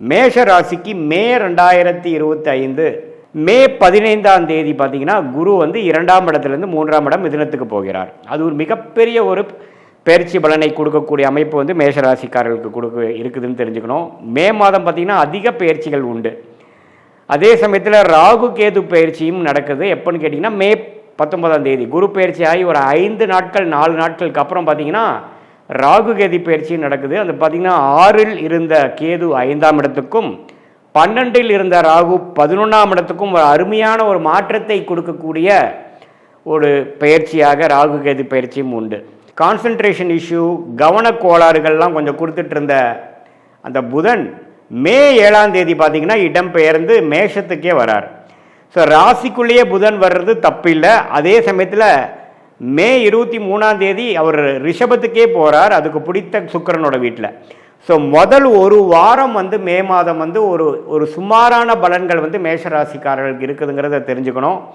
மேஷ ராசிக்கு மே ரெண்டாயிரத்தி இருபத்தி ஐந்து மே பதினைந்தாம் தேதி பார்த்தீங்கன்னா குரு வந்து இரண்டாம் இடத்துலேருந்து மூன்றாம் இடம் மிதுனத்துக்கு போகிறார். அது ஒரு மிகப்பெரிய ஒரு பயிற்சி பலனை கொடுக்கக்கூடிய அமைப்பு வந்து மேஷராசிக்காரர்களுக்கு கொடுக்க இருக்குதுன்னு தெரிஞ்சுக்கணும். மே மாதம் பார்த்தீங்கன்னா அதிக பயிற்சிகள் உண்டு. அதே சமயத்தில் ராகு கேது பயிற்சியும் நடக்குது. எப்போன்னு கேட்டிங்கன்னா மே பத்தொன்பதாம் தேதி குரு பயிற்சி ஆகி ஒரு ஐந்து நாட்கள் நாலு நாட்களுக்கு அப்புறம் பார்த்தீங்கன்னா ராகு கேதி பயிற்சியும் நடக்குது. அது பார்த்தீங்கன்னா ஆறில் இருந்த கேது ஐந்தாம் இடத்துக்கும் பன்னெண்டில் இருந்த ராகு பதினொன்றாம் இடத்துக்கும் ஒரு அருமையான ஒரு மாற்றத்தை கொடுக்கக்கூடிய ஒரு பயிற்சியாக ராகு கேது பயிற்சியும் உண்டு. கான்சன்ட்ரேஷன் இஷ்யூ கவனக்கோளாறுகள்லாம் கொஞ்சம் கொடுத்துட்டு இருந்த அந்த புதன் மே ஏழாம் தேதி இடம் இடம்பெயர்ந்து மேஷத்துக்கே வரார். ஸோ ராசிக்குள்ளேயே புதன் வர்றது தப்பில்லை. அதே சமயத்தில் மே இருபத்தி மூணாம் தேதி அவர் ரிஷபத்துக்கே போகிறார் அதுக்கு பிடித்த சுக்கிரனோட வீட்டில் ஸோ முதல் ஒரு வாரம் வந்து மே மாதம் வந்து ஒரு ஒரு சுமாரான பலன்கள் வந்து மேஷ ராசிக்காரர்களுக்கு இருக்குதுங்கிறத தெரிஞ்சுக்கணும்.